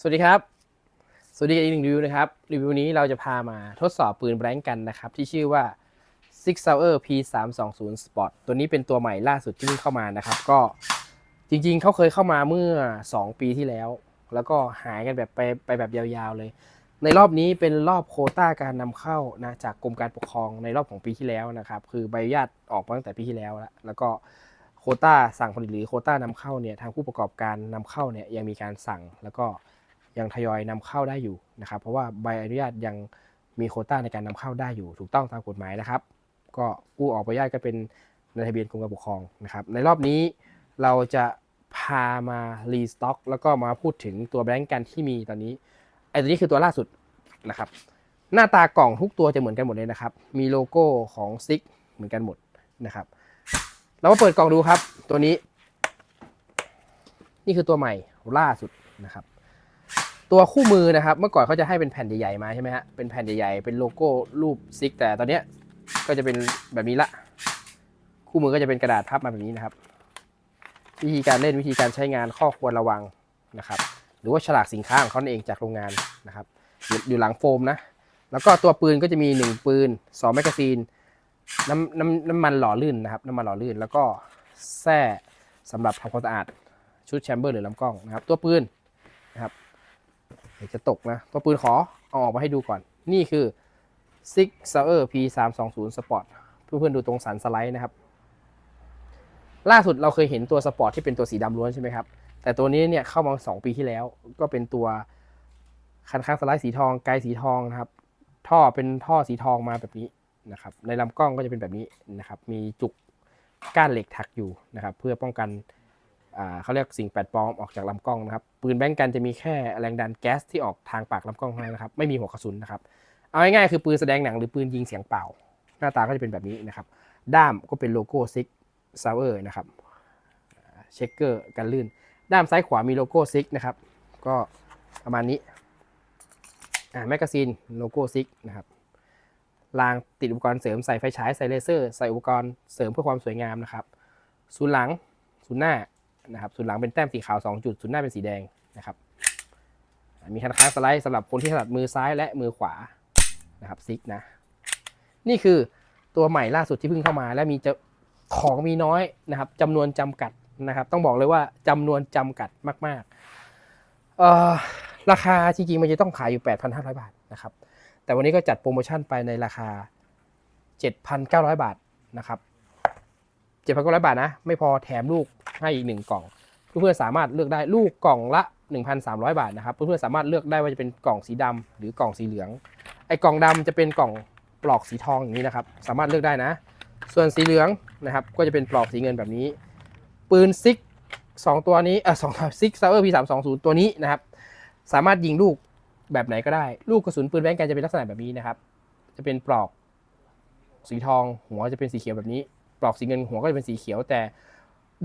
สวัสดีครับ สวัสดีอีกหนึ่งรีวิวนะครับ รีวิวนี้เราจะพามาทดสอบปืนแบงก์กันนะครับ ที่ชื่อว่า Six Sauer P 3 2 0 Spot ตัวนี้เป็นตัวใหม่ล่าสุดที่เพิ่งเข้ามานะครับ ก็จริงๆ เขาเคยเข้ามาเมื่อ 2 ปีที่แล้ว แล้วก็หายกันแบบไปไปแบบยาวๆเลย ในรอบนี้เป็นรอบโคต้าการนำเข้านะจากกรมการปกครองในรอบของปีที่แล้วนะครับ คือใบอนุญาตออกมาตั้งแต่ปีที่แล้วแล้วแล้วก็โคต้าสั่งผลิตหรือโคต้านำเข้าเนี่ยทางผู้ประกอบการนำเข้าเนี่ยยังมีการสั่งแล้วก็ ยังทยอยนำเข้าได้อยู่นะครับ เพราะว่าใบอนุญาตยังมีโคต้าในการนำเข้าได้อยู่ถูกต้องตามกฎหมายนะครับ ก็ผู้ออกใบอนุญาตก็เป็นในทะเบียนกรมการปกครองนะครับ ในรอบนี้เราจะพามารีสต็อกแล้วก็มาพูดถึงตัวแบงก์กันที่มีตอนนี้ไอ้ตัวนี้คือตัวล่าสุดนะครับ หน้าตากล่องทุกตัวจะเหมือนกันหมดเลยนะครับ มีโลโก้ของซิกเหมือนกันหมดนะครับ เรามาเปิดกล่องดูครับ ตัวนี้ นี่คือตัวใหม่ล่าสุดนะครับ ตัวคู่มือนะครับ เมื่อก่อนเขาจะให้เป็นแผ่นใหญ่ๆมาใช่ไหมฮะเป็นแผ่นใหญ่ๆเป็นโลโก้รูปซิก แต่ตอนเนี้ยก็จะเป็นแบบนี้ละ คู่มือก็จะเป็นกระดาษพับมาแบบนี้นะครับ วิธีการเล่นวิธีการใช้งานข้อควรระวังนะครับ หรือว่าฉลากสินค้าของเขาเองจากโรงงานนะครับอยู่อยู่หลังโฟมนะ แล้วก็ตัวปืนก็จะมี 1 ปืน2แมกกาซีนน้ำน้ำน้ำมันหล่อลื่นนะครับน้ำมันหล่อลื่น แล้วก็แส้สำหรับทำความสะอาดชุดแชมเบอร์หรือลำกล้องนะครับ ตัวปืนนะครับ เดี๋ยวจะตกนะตัวปืนขอเอาออกมาให้ดูก่อน นี่คือ Six Sauer P 3 2 0 Sport เพื่อนๆดูตรงสันสไลด์นะครับ ล่าสุดเราเคยเห็นตัวสปอร์ตที่เป็นตัวสีดำล้วนใช่ไหมครับ แต่ตัวนี้เนี่ยเข้ามา 2 ปีที่แล้ว ก็เป็นตัวคันข้างสไลด์สีทองไกลสีทองนะครับ ท่อเป็นท่อสีทองมาแบบนี้นะครับ ในลำกล้องก็จะเป็นแบบนี้นะครับ มีจุกก้านเหล็กถักอยู่นะครับ เพื่อป้องกันเขาเรียกสิ่งแปลกปลอมออกจากลำกล้องนะครับ ปืนแบงกันจะมีแค่แรงดันแก๊สที่ออกทางปากลำกล้องเท่านั้นนะครับ ไม่มีหัวกระสุนนะครับ เอาง่ายๆคือปืนแสดงหนังหรือปืนยิงเสียงเป่า หน้าตาก็จะเป็นแบบนี้นะครับ ด้ามก็เป็นโลโก้ซิกซาวเออร์นะครับ เช็คเกอร์กันลื่น ด้ามซ้ายขวามีโลโก้ซิกนะครับ ก็ประมาณนี้แมกกาซีนโลโก้ซิกนะครับรางติดอุปกรณ์เสริมใส่ไฟฉายใส่เลเซอร์ ใส่อุปกรณ์เสริมเพื่อความสวยงามนะครับศูนย์หลังศูนย์หน้า นะครับศูนย์หลังเป็นแต้มสีขาว 2 จุดศูนย์หน้าเป็นสีแดงนะครับ มีคันค้างสไลด์สำหรับคนที่ถนัดมือซ้ายและมือขวานะครับซิกนะ นี่คือตัวใหม่ล่าสุดที่เพิ่งเข้ามา และมีจะของมีน้อยนะครับจำนวนจำกัดนะครับ ต้องบอกเลยว่าจำนวนจำกัดมากๆราคาจริงๆมันจะต้องขายอยู่ 8,500 บาทนะครับ แต่วันนี้ก็จัดโปรโมชั่นไปในราคา 7,900 บาทนะครับ 7,900 บาทนะ ไม่พอแถมลูกให้อีก1กล่อง เพื่อนๆสามารถเลือกได้ลูกกล่องละ 1,300 บาทนะครับ เพื่อนๆสามารถเลือกได้ว่าจะเป็นกล่องสีดำหรือกล่องสีเหลือง ไอ้กล่องดำจะเป็นกล่องปลอกสีทองอย่างนี้นะครับ สามารถเลือกได้นะ ส่วนสีเหลืองนะครับ ก็จะเป็นปลอกสีเงินแบบนี้ ปืนซิกสองตัวนี้เออสองซิกซาวเออร์พีสามสองศูนย์ตัวนี้นะครับ สามารถยิงลูกแบบไหนก็ได้ ลูกกระสุนปืนแบงก์กันจะเป็นลักษณะแบบนี้นะครับ จะเป็นปลอกสีทอง หัวจะเป็นสีเขียวแบบนี้ ปลอกสีเงินหัวก็จะเป็นสีเขียว แต่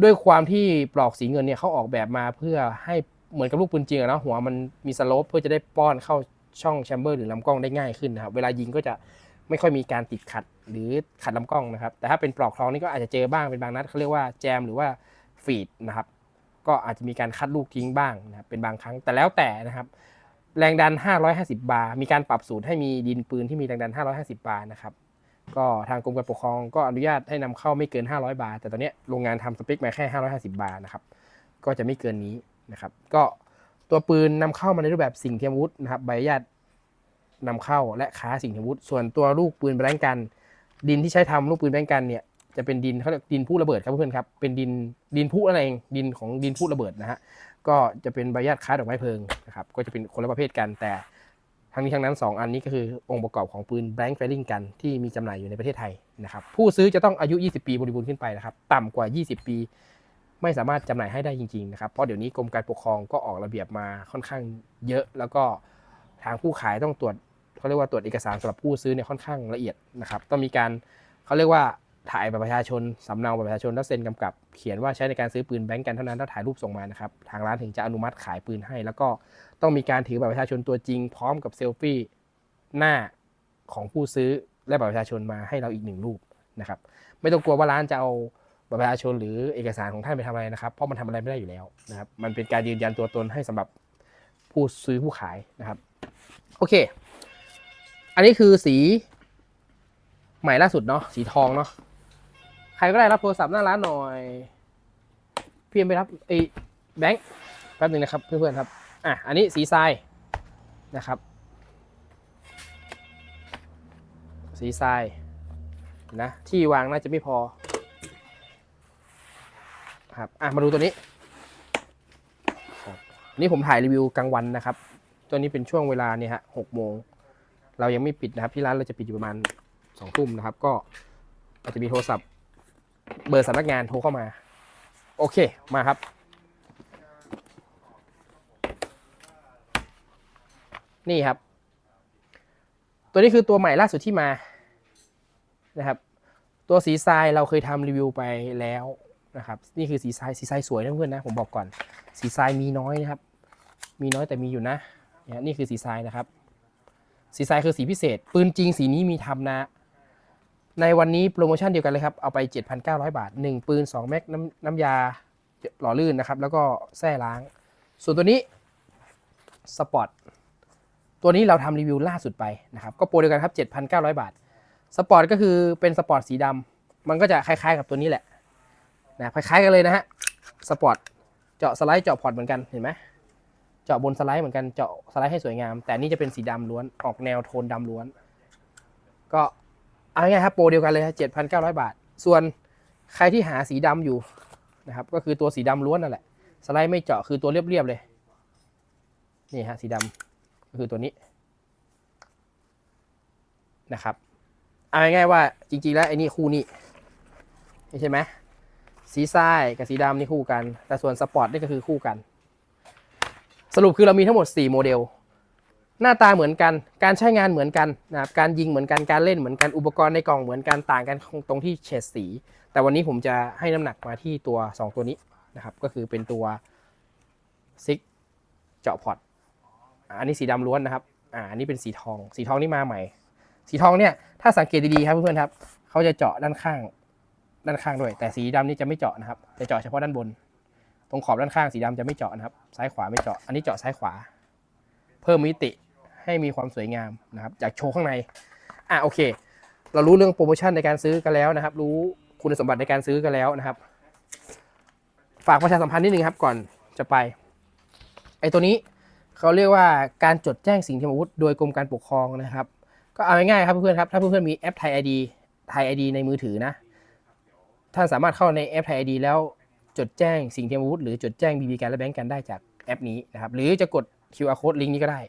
ด้วยความที่ปลอกสีเงินเนี่ยเขาออกแบบมาเพื่อให้เหมือนกับลูกปืนจริงอะนะหัวมันมีสโลปเพื่อจะได้ป้อนเข้าช่องแชมเบอร์หรือลำกล้องได้ง่ายขึ้นนะครับเวลายิงก็จะไม่ค่อยมีการติดขัดหรือขัดลำกล้องนะครับ แต่ถ้าเป็นปลอกทองนี่ก็อาจจะเจอบ้างเป็นบางนัดเขาเรียกว่าแจมหรือว่าฟีดนะครับ ก็อาจจะมีการคัดลูกทิ้งบ้างนะครับเป็นบางครั้งแต่แล้วแต่นะครับ แรงดัน 550 บาร์มีการปรับสูตรให้มีดินปืนที่มีแรงดัน 550 บาร์นะครับ ก็ทางกรมการปกครองก็อนุญาตให้นำเข้าไม่เกิน 500 บาร์แต่ตอนนี้โรงงานทำสเปคมาแค่ 550 บาร์นะครับ ก็จะไม่เกินนี้นะครับ ก็ตัวปืนนำเข้ามาในรูปแบบสิ่งเทียมวุธนะครับ ใบอนุญาตนำเข้าและค้าสิ่งเทียมวุธ ส่วนตัวลูกปืนแบงก์กัน ดินที่ใช้ทำลูกปืนแบงก์กันเนี่ยจะเป็นดินเขาเรียกดินผู้ระเบิดครับเพื่อนครับ เป็นดินดินผู้นั่นเอง ดินของดินผู้ระเบิดนะฮะ ก็จะเป็นใบอนุญาตค้าดอกไม้เพลิงนะครับ ก็จะเป็นคนละประเภทกันแต่ ทั้งนี้ทั้งนั้น 2 อันนี้ก็คือองค์ประกอบของปืนแบงค์แฟลิงกันที่มีจำหน่ายอยู่ในประเทศไทยนะครับ ผู้ซื้อจะต้องอายุ 20 ปีบริบูรณ์ขึ้นไปนะครับต่ำกว่า 20 ปี ไม่สามารถจำหน่ายให้ได้จริงๆนะครับเพราะเดี๋ยวนี้กรมการปกครองก็ออกระเบียบมาค่อนข้างเยอะ แล้วก็ทางผู้ขายต้องตรวจเขาเรียกว่าตรวจเอกสารสำหรับผู้ซื้อเนี่ยค่อนข้างละเอียดนะครับต้องมีการเขาเรียกว่า ถ่ายบัตรประชาชนสำเนาบัตรประชาชนแล้วเซ็นกำกับ เขียนว่าใช้ในการซื้อปืนแบงก์กันเท่านั้นแล้วถ่ายรูปส่งมานะครับทางร้านถึงจะอนุมัติขายปืนให้ แล้วก็ต้องมีการถือบัตรประชาชนตัวจริง พร้อมกับเซลฟี่หน้าของผู้ซื้อและบัตรประชาชนมาให้เราอีกหนึ่งรูปนะครับไม่ต้องกลัวว่าร้านจะเอาบัตรประชาชนหรือเอกสารของท่านไปทำอะไรนะครับเพราะมันทำอะไรไม่ได้อยู่แล้วนะครับมันเป็นการยืนยันตัวตนให้สำหรับผู้ซื้อผู้ขายนะครับโอเค อันนี้คือสีใหม่ล่าสุดเนาะสีทองเนาะ รก็ได้รับโทรศัพท์หน้าร้านหน่อยพี่เอ็มไปรับไอ้แบงค์แป๊บหนึ่งนะครับเพื่อนๆครับอะอันนี้สีทรายนะครับ สีทรายนะที่วางน่าจะไม่พอครับอะมาดูตัวนี้นนี่ผมถ่ายรีวิวกลางวันนะครับ ตัวนี้เป็นช่วงเวลาเนี่ยฮะหกโมง เรายังไม่ปิดนะครับ ที่ร้านเราจะปิดอยู่ประมาณสองทุ่มนะครับ ก็อาจจะมีโทรศัพท์ เบอร์สำนักงานโทรเข้ามา โอเคมาครับ นี่ครับ ตัวนี้คือตัวใหม่ล่าสุดที่มานะครับ ตัวสีทรายเราเคยทำรีวิวไปแล้วนะครับ นี่คือสีทรายสีทรายสวยนะเพื่อนนะผมบอกก่อน สีทรายมีน้อยนะครับ มีน้อยแต่มีอยู่นะนี่คือสีทรายนะครับ สีทรายคือสีพิเศษ ปืนจริงสีนี้มีทำนะ ในวันนี้โปรโมชั่นเดียวกันเลยครับ เอาไป 7,900 บาท 1 ปืน 2 แม็กน้ำน้ำยาหล่อลื่นนะครับ แล้วก็แส้ล้าง ส่วนตัวนี้สปอร์ตตัวนี้เราทำรีวิวล่าสุดไปนะครับ ก็โปรเดียวกันครับ 7,900 บาทสปอร์ตก็คือเป็นสปอร์ตสีดำมันก็จะคล้ายๆกับตัวนี้แหละนะคล้ายๆกันเลยนะฮะสปอร์ตเจาะสไลด์เจาะพอร์ตเหมือนกันเห็นไหมเจาะบนสไลด์เหมือนกันเจาะสไลด์ให้สวยงาม แต่นี่จะเป็นสีดำล้วนออกแนวโทนดำล้วน ก็ เอาง่ายๆครับโปรเดียวกันเลยเจ็ดพันเก้าร้อยบาท ส่วนใครที่หาสีดำอยู่นะครับ ก็คือตัวสีดำล้วนนั่นแหละ สไลด์ไม่เจาะคือตัวเรียบๆเลย นี่ฮะสีดำก็คือตัวนี้นะครับเอาง่ายๆว่าจริงๆแล้วไอ้นี่คู่นี้นใช่ไหมสีทรายกับสีดำนี่คู่กัน แต่ส่วนสปอร์ตนี่ก็คือคู่กัน สรุปคือเรามีทั้งหมด 4 โมเดล หน้าตาเหมือนกัน การใช้งานเหมือนกันนะครับ การยิงเหมือนกัน การเล่นเหมือนกัน อุปกรณ์ในกล่องเหมือนกัน ต่างกันตรงที่เฉดสี แต่วันนี้ผมจะให้น้ำหนักมาที่ตัว 2 ตัวนี้นะครับ ก็คือเป็นตัวซิกเจาะพอร์ตอันนี้สีดำล้วนนะครับ อ่า อันนี้เป็นสีทอง สีทองนี่มาใหม่ สีทองเนี่ย ถ้าสังเกตดีๆครับเพื่อนๆครับ เขาจะเจาะด้านข้าง ด้านข้างด้วย แต่สีดำนี่จะไม่เจาะนะครับ จะเจาะเฉพาะด้านบน ตรงขอบด้านข้างสีดำจะไม่เจาะนะครับ ซ้ายขวาไม่เจาะ อันนี้เจาะซ้ายขวา เพิ่มมิติให้มีความสวยงามนะครับจากโชว์ข้างในอะโอเค เรารู้เรื่องโปรโมชั่นในการซื้อกันแล้วนะครับ รู้คุณสมบัติในการซื้อกันแล้วนะครับ ฝากประชาสัมพันธ์นิดนึงครับก่อนจะไปไอ้ตัวนี้เขาเรียกว่าการจดแจ้งสิ่งที่อาวุธโดยกรมการปกครองนะครับ ก็เอาง่ายๆครับเพื่อนๆครับถ้าเพื่อนๆมีแอปไทยไอดีไทยไอดีในมือถือนะท่านสามารถเข้าในแอปไทยไอดีแล้วจดแจ้งสิ่งที่อาวุธหรือจดแจ้งบีบีการและแบงก์กันได้จากแอปนี้นะครับ หรือจะกด QR code ลิงก์นี้ก็ได้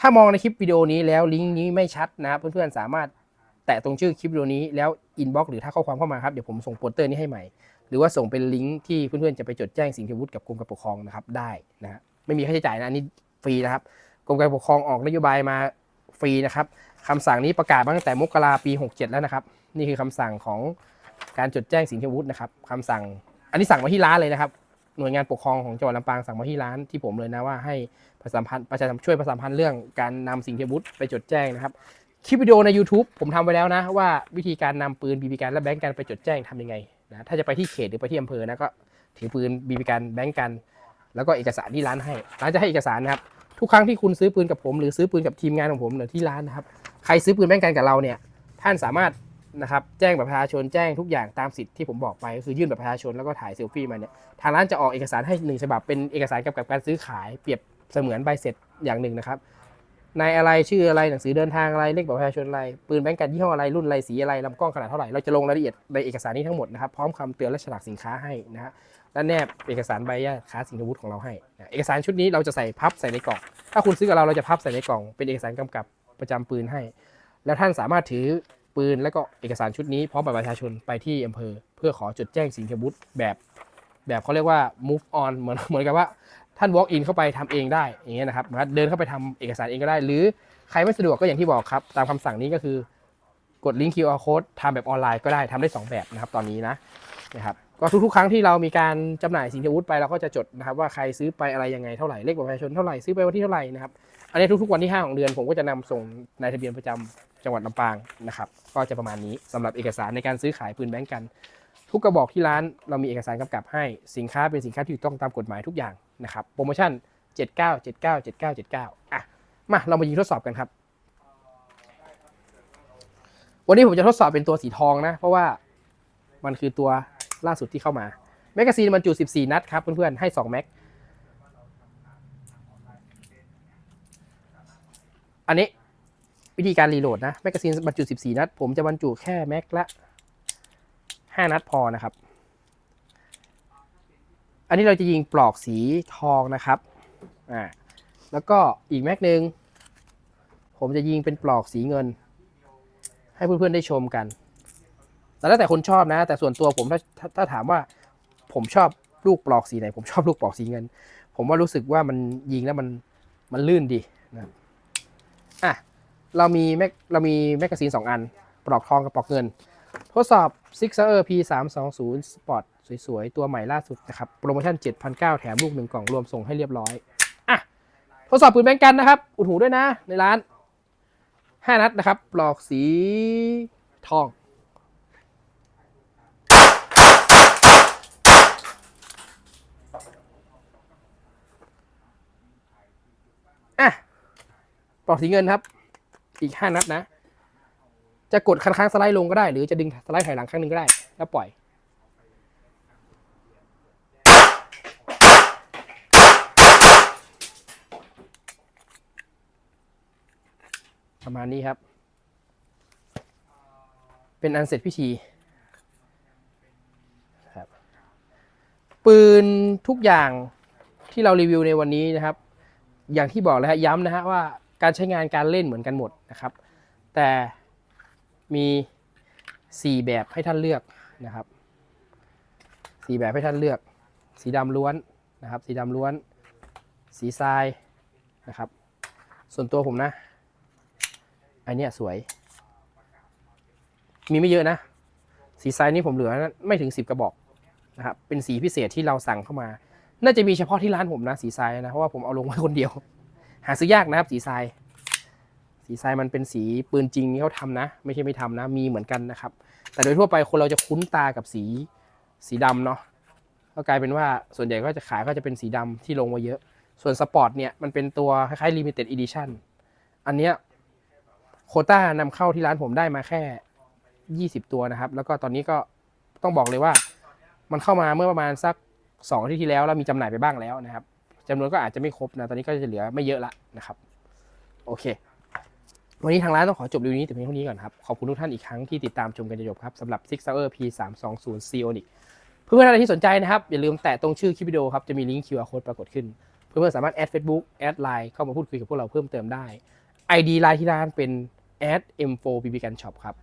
ถ้ามองในคลิปวิดีโอนี้แล้วลิงก์นี้ไม่ชัดนะครับเพื่อนๆสามารถแตะตรงชื่อคลิปวิดีโอนี้แล้วอินบ็อกหรือถ้าข้อความเข้ามาครับเดี๋ยวผมส่งโปสเตอร์นี้ให้ใหม่ หรือว่าส่งเป็นลิงก์ที่เพื่อนๆจะไปจดแจ้งสิ่งที่วุธกับกรมการปกครองนะครับได้นะไม่มีค่าใช้จ่ายนะอันนี้ฟรีนะครับกรมการปกครองออกนโยบายมาฟรีนะครับคำสั่งนี้ประกาศตั้งแต่มกราปี 67 แล้วนะครับ นี่คือคำสั่งของการจดแจ้งสิ่งที่วุธนะครับคำสั่งอันนี้สั่งมาที่ร้านเลยนะครับ หน่วยงานปกครองของจังหวัดลำปางสั่งมาที่ร้านที่ผมเลยนะว่าให้ ประชาสัมพันธ์ประชาสัมช่วยประชาสัมพันธ์เรื่องการนำสิ่งที่อาวุธไปจดแจ้งนะครับคลิปวิดีโอใน YouTube ผมทำไปแล้วนะ ว่าวิธีการนำปืนบีบีกันและแบงก์กันไปจดแจ้งทำยังไงนะถ้าจะไปที่เขตหรือไปที่อำเภอนะก็ถือปืนบีบีกันแบงก์กัน แล้วก็เอกสารที่ร้านให้ร้านจะให้เอกสารนะครับทุกครั้งที่คุณซื้อปืนกับผมหรือซื้อปืนกับทีมงานของผมหรือที่ร้านนะครับใครซื้อปืนแบงก์กันกับเราเนี่ยท่านสามารถนะครับแจ้งแบบประชาชนแจ้งทุกอย่างตามสิทธิ์ที่ผมบอกไปก็คือยื่นแบบประชาชนแล้วก็ถ่ายเซลฟี่มาเนี่ยทางร้านจะออกเอกสารให้หนึ่งฉบับเป็นเอกสารเกี่ยวกับการซื้อขายเปรียบ เสมือนใบเสร็จอย่างหนึ่งนะครับนายอะไรชื่ออะไรหนังสือเดินทางอะไรเลขบัตรประชาชนอะไรปืนแบงก์กันยี่ห้ออะไรรุ่นอะไรสีอะไรลำกล้องขนาดเท่าไหร่เราจะลงรายละเอียดในเอกสารนี้ทั้งหมดนะครับพร้อมคำเตือนและฉลากสินค้าให้นะฮะและแนบเอกสารใบอนุญาตค้าสินค้าวุธของเราให้เอกสารชุดนี้เราจะใส่พับใส่ในกล่อง ถ้าคุณซื้อกับเราเราจะพับใส่ในกล่อง เป็นเอกสารกำกับประจำปืนให้ แล้วท่านสามารถถือปืนและก็เอกสารชุดนี้พร้อมบัตรประชาชนไปที่อำเภอ เพื่อขอจดแจ้งสินค้าวุธแบบ แบบเขาเรียกว่า move on เหมือนเหมือนกับว่า ท่าน walk in เข้าไปทำเองได้อย่างเงี้ยนะครับเดินเข้าไปทำเอกสารเองก็ได้ หรือใครไม่สะดวกก็อย่างที่บอกครับ ตามคำสั่งนี้ก็คือกดลิงก์ QR code ทำแบบออนไลน์ก็ได้ทำได้ 2 แบบนะครับตอนนี้นะนะครับก็ทุกๆ ครั้งที่เรามีการจำหน่ายสินค้าวุธไปเราก็จะจดนะครับว่าใครซื้อไปอะไรยังไงเท่าไหร่เลขบัตรประชาชนเท่าไหร่ซื้อไปวันที่เท่าไหร่นะครับอันนี้ทุกๆ วันที่ 5 ของเดือนผมก็จะนำส่งนายทะเบียนประจำจังหวัดลำปางนะครับก็จะประมาณนี้สำหรับเอกสารในการซื้อขายปืนแบงก์กัน ทุกกระบอกที่ร้านเรามีเอกสารกำกับให้สินค้าเป็นสินค้าที่ถูกต้องตามกฎหมายทุกอย่าง นะครับโปรโมชั่นเจ็ดเก้าเจ็ดเก้าเจ็ดเก้าเจ็ดเก้าอะมาเรามายิงทดสอบกันครับ วันนี้ผมจะทดสอบเป็นตัวสีทองนะ เพราะว่ามันคือตัวล่าสุดที่เข้ามา แมกกาซีนบรรจุ 14 นัดครับเพื่อนๆให้ 2 แม็ก อันนี้วิธีการรีโหลดนะ แมกกาซีนบรรจุ 14 นัด ผมจะบรรจุแค่แม็กละ 5 นัดพอนะครับ อันนี้เราจะยิงปลอกสีทองนะครับอ่าแล้วก็อีกแม็กหนึ่งผมจะยิงเป็นปลอกสีเงิน ให้เพื่อนๆได้ชมกันแต่แล้วแต่คนชอบนะ แต่ส่วนตัวผมถ้าถ้าถามว่าผมชอบลูกปลอกสีไหน ผมชอบลูกปลอกสีเงิน ผมว่ารู้สึกว่ามันยิงแล้วมันมันลื่นดีนะอะเรามีแม็กเรามีแมกกาซีน2 อัน ปลอกทองกับปลอกเงิน ทดสอบ Sixer P 3 2 0 Sport สวยๆ ตัวใหม่ล่าสุดนะครับ โปรโมชั่น 7,900 แถมลูกหนึ่งกล่องรวมส่งให้เรียบร้อยอะทดสอบปืนแบงกันนะครับ อุดหูด้วยนะ ในร้าน 5 นัดนะครับ ปลอกสีทองอะปลอกสีเงินครับ อีก 5 นัดนะ จะกดคันค้างสไลด์ลงก็ได้ หรือจะดึงสไลด์ถอยหลังครั้งหนึ่งก็ได้ แล้วปล่อย ประมาณนี้ครับ เป็นอันเสร็จพิธีครับปืนทุกอย่างที่เรารีวิวในวันนี้นะครับ อย่างที่บอกแล้วฮะย้ำนะฮะว่าการใช้งานการเล่นเหมือนกันหมดนะครับ แต่มี 4 แบบให้ท่านเลือกนะครับ 4 แบบให้ท่านเลือก สีดำล้วนนะครับ สีดำล้วน สีทรายนะครับ ส่วนตัวผมนะ อันเนี้ยสวย มีไม่เยอะนะ สีทรายนี่ผมเหลือไม่ถึง10กระบอกนะครับ เป็นสีพิเศษที่เราสั่งเข้ามา น่าจะมีเฉพาะที่ร้านผมนะ สีทรายนะ เพราะว่าผมเอาลงไว้คนเดียว หาซื้อยากนะครับ สีทรายสีทรายมันเป็นสีปืนจริงที่เขาทำนะ ไม่ใช่ไม่ทำนะ มีเหมือนกันนะครับ แต่โดยทั่วไปคนเราจะคุ้นตากับสีสีดำเนาะก็กลายเป็นว่าส่วนใหญ่ก็จะขายก็จะเป็นสีดำที่ลงมาเยอะ ส่วนสปอร์ตเนี่ยมันเป็นตัวคล้ายๆ limited edition อันเนี้ย โคต้านำเข้าที่ร้านผมได้มาแค่ 20 ตัวนะครับ แล้วก็ตอนนี้ก็ต้องบอกเลยว่า มันเข้ามาเมื่อประมาณสัก2อาที่ที่แล้วแล้วมีจำหน่ายไปบ้างแล้วนะครับจำนวนก็อาจจะไม่ครบนะ ตอนนี้ก็จะเหลือไม่เยอะละนะครับ โอเค วันนี้ทางร้านต้องขอจบรีวิวนี้แต่เพียงเท่านี้ก่อนครับ ขอบคุณทุกท่านอีกครั้งที่ติดตามชมกันจนจบครับสำหรับ Six Hour P 3 2 0 c o n i c เพื่อนๆอะไรที่สนใจนะครับ อย่าลืมแตะตรงชื่อคลิปวิดีโอครับ จะมีลิงก์ QR code ปรากฏขึ้น เพื่อนๆสามารถแอด Facebook แอด Line เข้ามาพูดคุยกับพวกเราเพิ่มเติมได้ ID ไลน์ที่ร้านเป็น add m4 bb gun shop ครับ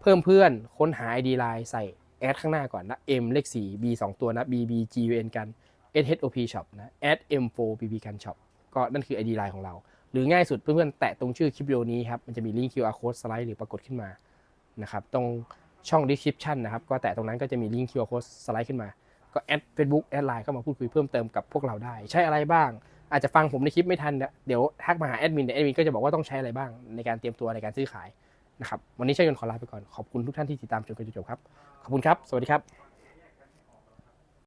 เพิ่มเพื่อนค้นหา ID ไลน์ใส่แอดข้างหน้าก่อนนะ m เลข 4 b 2 ตัวนะ b b g u n กัน s h o p shop นะ add m4 bb gun shop ก็นั่นคือ ID ไลน์ของเรา หรือง่ายสุดเพื่อนๆ แตะตรงชื่อคลิปวิดีโอนี้ครับ มันจะมีลิงก์ QR code สไลด์หรือปรากฏขึ้นมานะครับตรงช่อง description นะครับ ก็แตะตรงนั้นก็จะมีลิงก์ QR code สไลด์ขึ้นมา ก็แอด Facebook แอดไลน์เข้ามาพูดคุยเพิ่มเติมกับพวกเราได้ ใช้อะไรบ้าง อาจจะฟังผมในคลิปไม่ทันเนี่ยเดี๋ยวทักมาหาแอดมินเดี๋ยวแอดมินก็จะบอกว่าต้องใช้อะไรบ้างในการเตรียมตัวในการซื้อขายนะครับวันนี้ช่วยกันขอลาไปก่อนขอบคุณทุกท่านที่ติดตามจนจนจบครับขอบคุณครับ สวัสดีครับ